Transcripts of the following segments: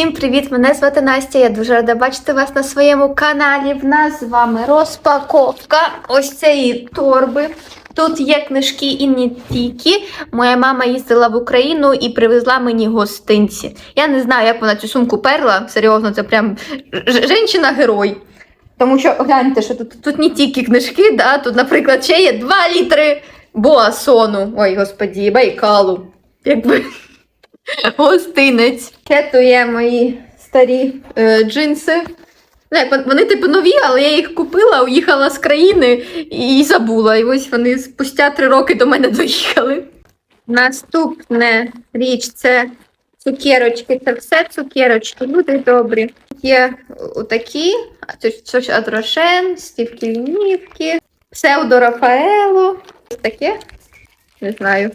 Всім привіт! Мене звати Настя. Я дуже рада бачити вас на своєму каналі. В нас з вами розпаковка ось цієї торби. Тут є книжки і не тільки. Моя мама їздила в Україну і привезла мені гостинці. Я не знаю, як вона цю сумку перла. Серйозно, це прям ж- жінчина-герой. Тому що гляньте, що тут, тут не тільки книжки, да? тут, наприклад, ще є 2 літри боасону. Ой, господі, байкалу. Якби гостинець. Ще тут є мої старі е, джинси. Ну, як вон- Вони типу нові, але я їх купила, уїхала з країни і забула. І ось вони спустя три роки до мене доїхали. Наступна річ це цукерочки. Це все цукерочки. Люди добрі. Є отакі, це щось від Рошен, стівки лінівки, псевдо Рафаело. Таке. Не знаю.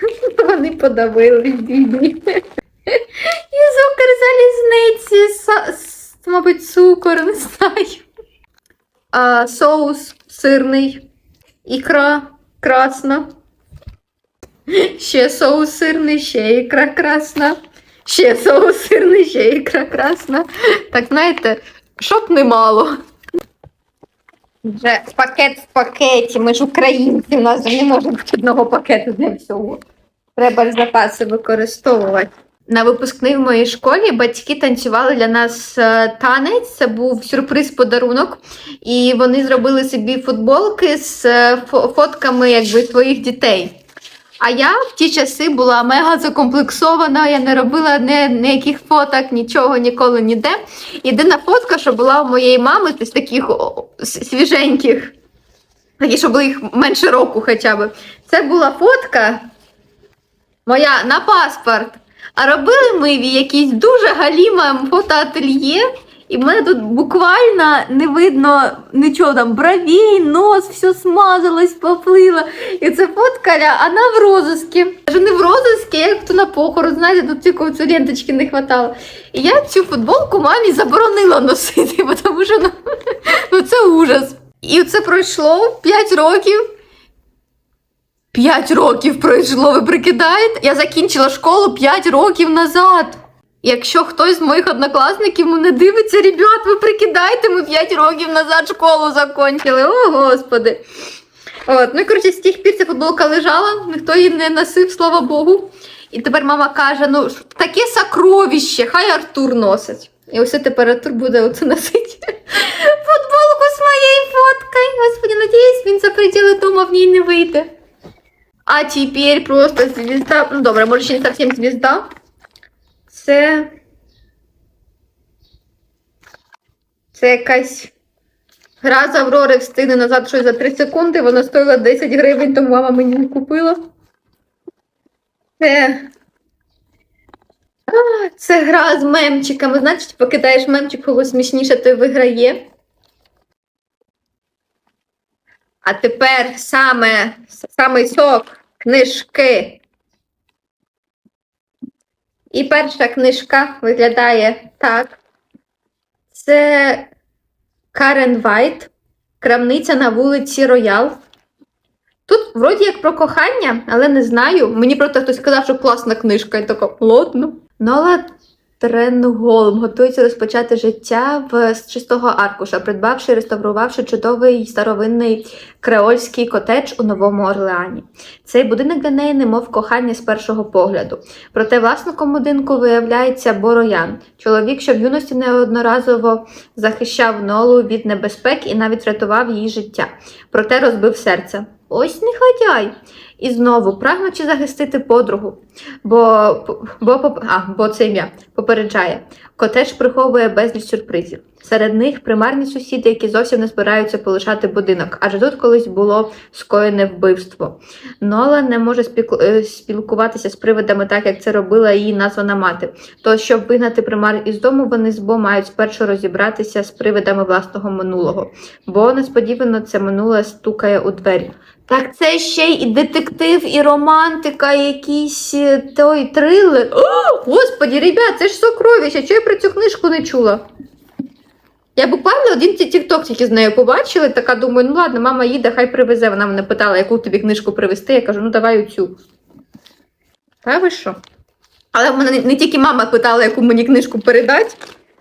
Вони подавили бідні. І з Укрзалізниці, мабуть, цукор, не знаю. А, соус сирний, ікра красна. Ще соус сирний, ще ікра красна. Ще соус сирний, ще ікра красна. Так, знаєте, щоб немало. Вже пакет в пакеті. Ми ж українці, у нас же не може бути одного пакету для всього. Треба ж запаси використовувати. На випускний в моїй школі батьки танцювали для нас е, танець. Це був сюрприз-подарунок. І вони зробили собі футболки з е, фотками якби, своїх дітей. А я в ті часи була мега закомплексована, я не робила ні, ніяких фоток, нічого ніколи ніде. Єдина фотка, що була у моєї мами, з таких свіженьких, такі, що були їх менше року хоча б. Це була фотка моя на паспорт. А робили ми в якійсь дуже галіме фотоательє, і в мене тут буквально не видно нічого там, бровей, нос, все смазалось, поплило. І це фотка, ля, вона в розыске. Кажу, не в розыске, як то на похорон, знаєте, тут тільки цієї ленточки не хватало. І я цю футболку мамі заборонила носити, тому що ну, ну це ужас. І це пройшло 5 років. П'ять років пройшло, ви прикидаєте? Я закінчила школу 5 років назад. Якщо хтось з моїх однокласників мене дивиться, ребят, ви прикидаєте, ми 5 років назад школу закінчили. О, господи. От, ну і коротше, з тих пір ця футболка лежала, ніхто її не носив, слава Богу. І тепер мама каже: ну, таке сокровище, хай Артур носить. І ось тепер Артур буде оце носити футболку з моєю фоткою. Господи, надіюсь, він за пределы дома в ній не вийде. А теперь просто звезда. Ну, добре, може ще не зовсім звезда. Це. Це якась гра з Аврори встигне назад щось за 3 секунди. Вона стоїла 10 гривень, тому мама мені не купила. Це. А, це гра з мемчиками. Значить, покидаєш мемчик, кого смішніше, той виграє. А тепер саме самий сок книжки. І перша книжка виглядає так. Це Карен Вайт, крамниця на вулиці Роял. Тут вроді як про кохання, але не знаю. Мені просто хтось сказав, що класна книжка. Я така, ладно. Нола Тренголм готується розпочати життя в з чистого аркуша, придбавши і реставрувавши чудовий старовинний креольський котедж у Новому Орлеані. Цей будинок для неї немов кохання з першого погляду. Проте власником будинку виявляється Бороян, чоловік, що в юності неодноразово захищав Нолу від небезпек і навіть рятував її життя. Проте розбив серце. Ось негодяй! І знову, прагнучи захистити подругу, бо, бо, а, бо це ім'я попереджає. Котедж приховує безліч сюрпризів. Серед них примарні сусіди, які зовсім не збираються полишати будинок, адже тут колись було скоєне вбивство. Нола не може е, спілкуватися з привидами так, як це робила її названа мати. То, щоб вигнати примар із дому, вони з Бо мають спершу розібратися з привидами власного минулого, бо несподівано це минуле стукає у двері. Так це ще й детектив, і романтика, і якийсь е, той трилер. О, господі, ребят, це ж сокровище. Чого я про цю книжку не чула? Я буквально один ті- тікток тільки з нею побачила, і така думаю, ну ладно, мама їде, хай привезе. Вона мене питала, яку тобі книжку привезти. Я кажу, ну давай оцю. Та ви що? Але в мене не- тільки мама питала, яку мені книжку передати,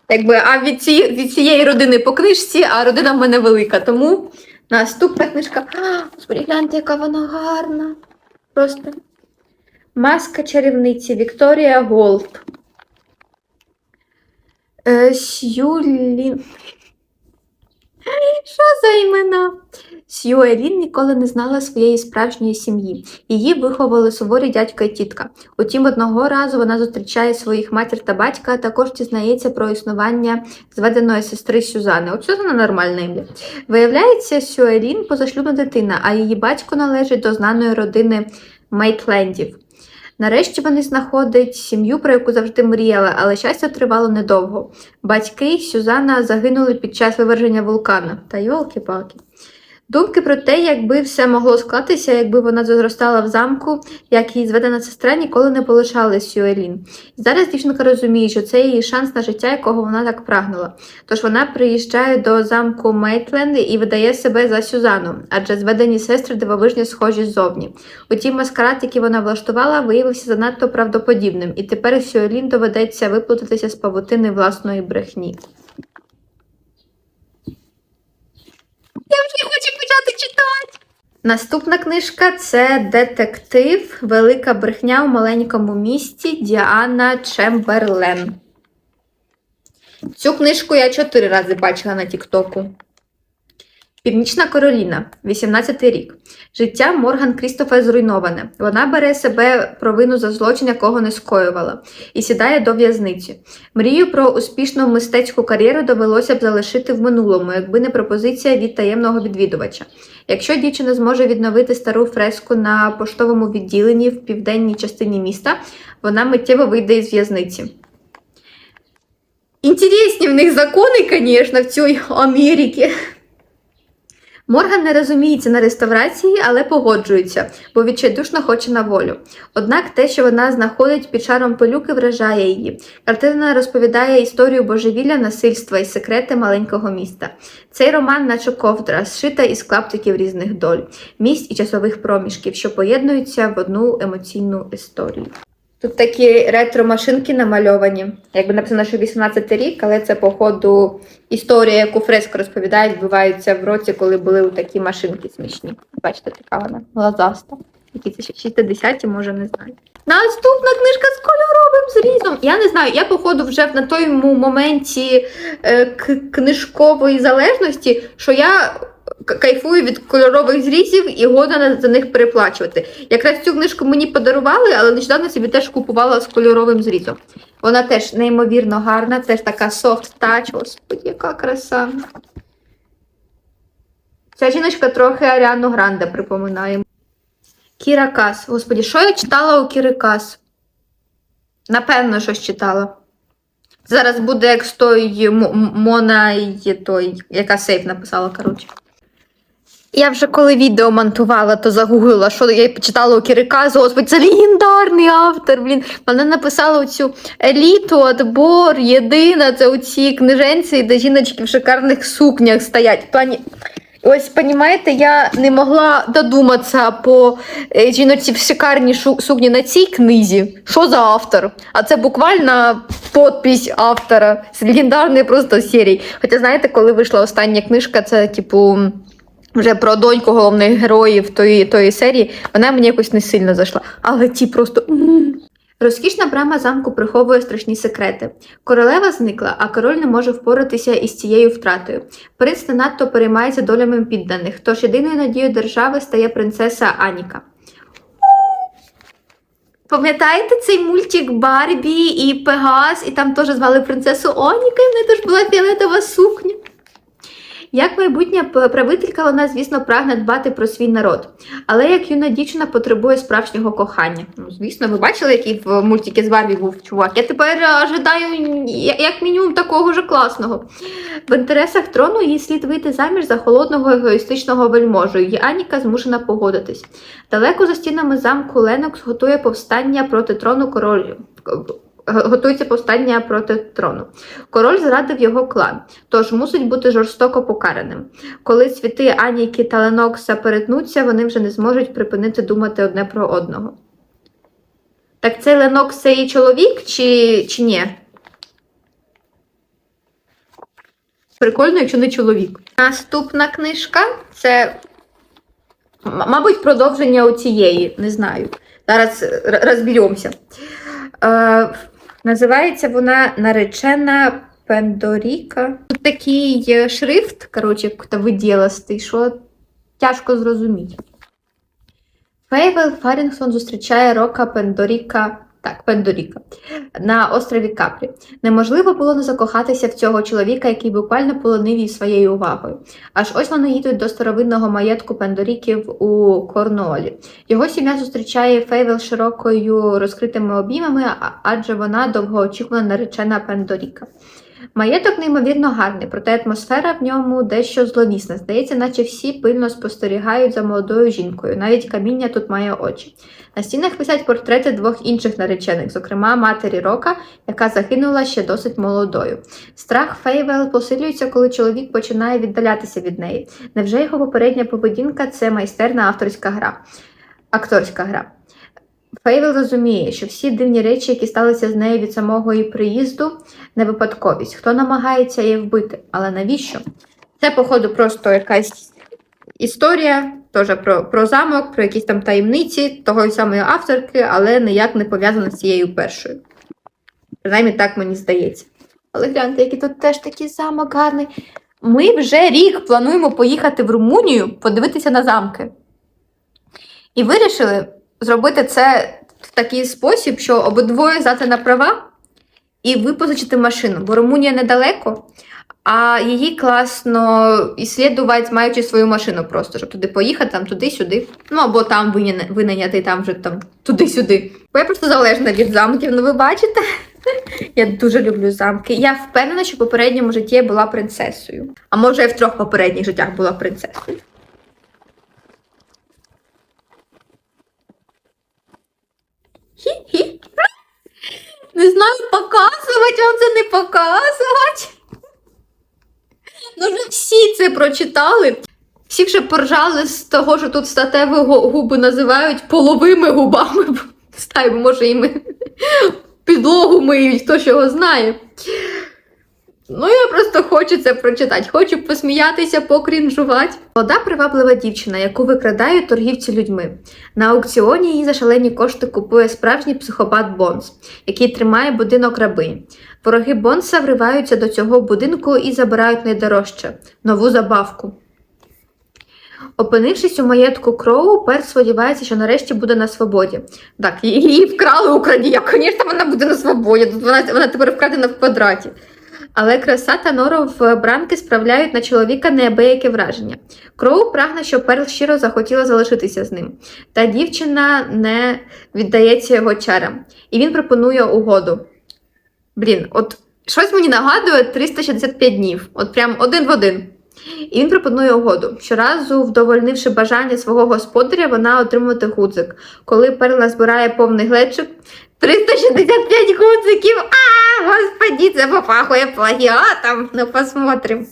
якби, а від, ці, від цієї родини по книжці, а родина в мене велика. Тому наступна книжка. А, Господи, гляньте, яка вона гарна. Просто. Маска чарівниці Вікторія Голд. Е, Сюлін. Що за імена? Сюелін ніколи не знала своєї справжньої сім'ї. Її виховали суворі дядько і тітка. Утім, одного разу вона зустрічає своїх матір та батька, а також дізнається про існування зведеної сестри Сюзани. От Сюзана нормальне ім'я. Виявляється, Сюелін позашлюбна дитина, а її батько належить до знаної родини Мейтлендів. Нарешті вони знаходять сім'ю, про яку завжди мріяли, але щастя тривало недовго. Батьки Сюзана загинули під час виверження вулкана. Та йолки-палки. Думки про те, якби все могло склатися, якби вона зростала в замку, як її зведена сестра, ніколи не полишали Сюелін. Зараз дівчинка розуміє, що це її шанс на життя, якого вона так прагнула. Тож вона приїжджає до замку Мейтленд і видає себе за Сюзану, адже зведені сестри дивовижні схожі ззовні. Утім, маскарад, який вона влаштувала, виявився занадто правдоподібним, і тепер Сюелін доведеться виплутатися з павутини власної брехні. Я вже читати. Наступна книжка це детектив Велика брехня у маленькому місті Діана Чемберлен. Цю книжку я чотири рази бачила на Тіктоку. Північна Кароліна, 18 рік. Життя Морган Крістофер зруйноване. Вона бере себе провину за злочин, якого не скоювала, і сідає до в'язниці. Мрію про успішну мистецьку кар'єру довелося б залишити в минулому, якби не пропозиція від таємного відвідувача. Якщо дівчина зможе відновити стару фреску на поштовому відділенні в південній частині міста, вона миттєво вийде із в'язниці. Інтересні в них закони, звісно, в цій Америці. Морган не розуміється на реставрації, але погоджується, бо відчайдушно хоче на волю. Однак те, що вона знаходить під шаром пилюки, вражає її. Картина розповідає історію божевілля, насильства і секрети маленького міста. Цей роман, наче ковдра, зшита із клаптиків різних доль, місць і часових проміжків, що поєднуються в одну емоційну історію. Тут такі ретро-машинки намальовані. Якби написано, що 18 рік, але це, походу, історія, яку фреско розповідає, відбувається в році, коли були такі машинки смішні. Бачите, така вона глазаста. Які це ще 60-ті, може, не знаю. Наступна книжка з кольоровим зрізом. Я не знаю, я, походу, вже на тому моменті е, книжкової залежності, що я кайфую від кольорових зрізів і годна за них переплачувати. Якраз цю книжку мені подарували, але нещодавно собі теж купувала з кольоровим зрізом. Вона теж неймовірно гарна, теж така soft touch. Господи, яка краса. Ця жіночка трохи Аріану Гранде припоминає. Кіра Кас. Господі, що я читала у Кіри Кас? Напевно, щось читала. Зараз буде як з той Мона, той, яка сейф написала, коротше. Я вже коли відео монтувала, то загуглила, що я читала у Кіриказу. Господи, це легендарний автор. Блін. Вона написала оцю еліту, отбор, єдина. Це оці книженці, де жіночки в шикарних сукнях стоять. Плані... Ось, понімаєте, я не могла додуматися по е, жіночці в шикарній сукні на цій книзі. Що за автор? А це буквально подпись автора з легендарної просто серії. Хоча, знаєте, коли вийшла остання книжка, це типу. Вже про доньку головних героїв тої, тої серії, вона мені якось не сильно зайшла. Але ті просто. Розкішна брама замку приховує страшні секрети. Королева зникла, а король не може впоратися із цією втратою. Принц не надто переймається долями підданих, тож єдиною надією держави стає принцеса Аніка. Пам'ятаєте цей мультик Барбі і Пегас, і там теж звали принцесу Аніка, і в неї теж була фіолетова сукня. Як майбутня правителька, вона, звісно, прагне дбати про свій народ. Але як юна дівчина потребує справжнього кохання. Ну, звісно, ви бачили, який в мультики з Барбі був чувак. Я тепер е, ожидаю як мінімум такого ж класного. В інтересах трону їй слід вийти заміж за холодного егоїстичного вельможу, і Аніка змушена погодитись. Далеко за стінами замку Ленокс готує повстання проти трону королю. Готується повстання проти трону. Король зрадив його клан, тож мусить бути жорстоко покараним. Коли світи Аніки та Ленокса перетнуться, вони вже не зможуть припинити думати одне про одного. Так цей Ленокс її чоловік чи, чи ні? Прикольно, якщо не чоловік. Наступна книжка це, мабуть, продовження оцієї, не знаю. Зараз розберемося. Називається вона Наречена Пендоріка. Тут такий шрифт, коротше, виділастий, що тяжко зрозуміти. Фейвел Фарінгсон зустрічає Рока Пендоріка. Так, Пендоріка на острові Капрі. Неможливо було не закохатися в цього чоловіка, який буквально полонив її своєю увагою. Аж ось вони їдуть до старовинного маєтку Пендоріків у Корнуолі. Його сім'я зустрічає Фейвел широкою розкритими обіймами, адже вона довгоочікувана наречена Пендоріка. Маєток неймовірно гарний, проте атмосфера в ньому дещо зловісна. Здається, наче всі пильно спостерігають за молодою жінкою. Навіть каміння тут має очі. На стінах висять портрети двох інших наречених, зокрема матері Рока, яка загинула ще досить молодою. Страх Фейвел посилюється, коли чоловік починає віддалятися від неї. Невже його попередня поведінка це майстерна авторська гра, акторська гра? Фейвел розуміє, що всі дивні речі, які сталися з нею від самого її приїзду, не випадковість. Хто намагається її вбити, але навіщо? Це, походу, просто якась історія, теж про, про замок, про якісь там таємниці того самої авторки, але ніяк не пов'язана з цією першою. Принаймні так мені здається. Але гляньте, який тут теж такий замок гарний. Ми вже рік плануємо поїхати в Румунію, подивитися на замки. І вирішили зробити це в такий спосіб, що обидвоє взяти на права і випозичити машину, бо Румунія недалеко, а її класно іслідувати, маючи свою машину просто, щоб туди поїхати, там туди-сюди. Ну або там винайняти, там вже там туди-сюди. Бо я просто залежна від замків, ну ви бачите? Я дуже люблю замки. Я впевнена, що в попередньому житті я була принцесою. А може, я в трьох попередніх життях була принцесою. Не знаю, показувати вам це не показувати. Ну, вже всі це прочитали. Всі вже поржали з того, що тут статеві губи називають половими губами. Не може і ми підлогу миють, хто ж його знає. Ну, я просто хочу це прочитати. Хочу посміятися, покрінжувати. Молода приваблива дівчина, яку викрадають торгівці людьми. На аукціоні її за шалені кошти купує справжній психопат Бонс, який тримає будинок рабині. Вороги Бонса вриваються до цього будинку і забирають найдорожче нову забавку. Опинившись у маєтку Кроу, Перс сподівається, що нарешті буде на свободі. Так, її вкрали у крадія. Звісно, вона буде на свободі. Вона, вона тепер вкрадена в квадраті. Але краса та норов бранки справляють на чоловіка неабияке враження. Кроу прагне, щоб Перл щиро захотіла залишитися з ним. Та дівчина не віддається його чарам, і він пропонує угоду. Блін, от щось мені нагадує 365 днів, от прям один в один. І він пропонує угоду. Щоразу, вдовольнивши бажання свого господаря, вона отримувати гудзик. Коли перла збирає повний глечик, 365 гудзиків! А, господі, це попахує плагіатом. Ну, посмотрим.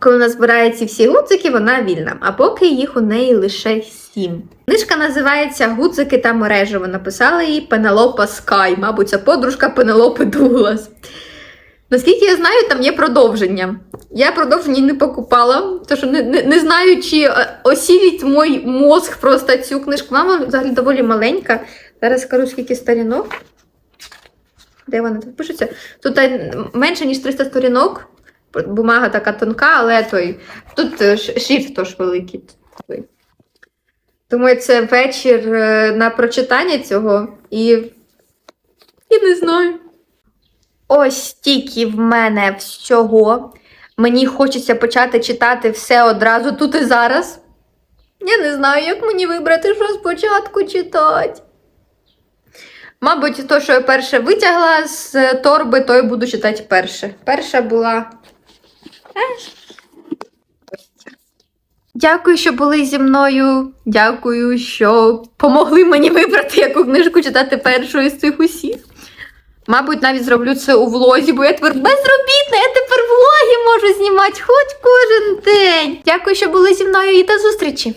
Коли вона збирає ці всі гудзики, вона вільна, а поки їх у неї лише сім. Книжка називається Гудзики та мережево. Написала її Пенелопа Скай, мабуть, це подружка Пенелопи Дуглас. Наскільки я знаю, там є продовження. Я продовження не покупала, тому що не, не, не знаю, чи е, осілить мій мозг просто цю книжку. Вона взагалі доволі маленька. Зараз скажу, скільки сторінок. Де вона тут пишеться? Тут е, менше, ніж 300 сторінок. Бумага така тонка, але той. Тут е, шрифт тож великий. Думаю, це вечір е, на прочитання цього і. І не знаю. Ось стільки в мене всього. Мені хочеться почати читати все одразу тут і зараз. Я не знаю, як мені вибрати, що спочатку читати. Мабуть, то, що я перше витягла з торби, то й буду читати перше. Перша була. Е. Дякую, що були зі мною. Дякую, що помогли мені вибрати, яку книжку читати першою з цих усіх. Мабуть, навіть зроблю це у влозі, бо я тепер безробітна, я тепер влоги можу знімати хоч кожен день. Дякую, що були зі мною і до зустрічі!